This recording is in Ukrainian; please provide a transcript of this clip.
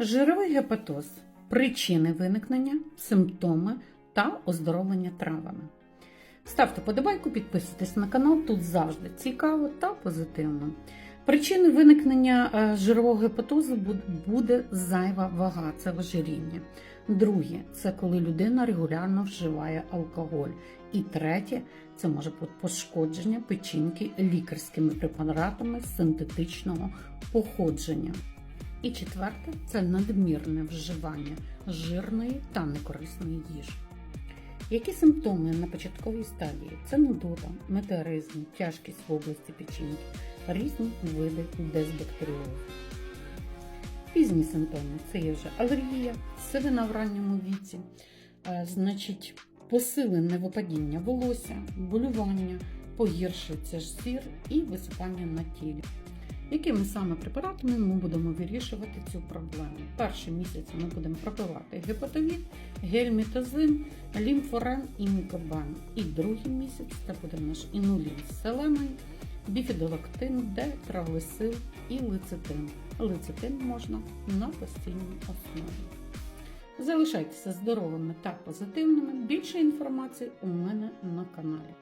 Жировий гепатоз причини виникнення, симптоми та оздоровлення травами. Ставте подобайку, підписуйтесь на канал, тут завжди цікаво та позитивно. Причини виникнення е, жирового гепатозу буде зайва вага, це ожиріння. Друге це коли людина регулярно вживає алкоголь. І третє це може бути пошкодження печінки лікарськими препаратами синтетичного походження. І четверте це надмірне вживання жирної та некорисної їжі. Які симптоми на початковій стадії? Це нудота, метеоризм, тяжкість в області печінки, різні види дезбактеріозу. Пізні симптоми це є вже алергія, сивина в ранньому віці, е, значить, посилене випадіння волосся, болювання, погіршується зір і висипання на тілі. Якими саме препаратами ми будемо вирішувати цю проблему? Перший місяць ми будемо пропивати гепатовід, гельмітазин, лімфорен і мікобан. І другий місяць це буде наш інулін з селеною, біфідолактин, детраглисил і лецитин. Лецитин можна на постійній основі. Залишайтеся здоровими та позитивними. Більше інформації у мене на каналі.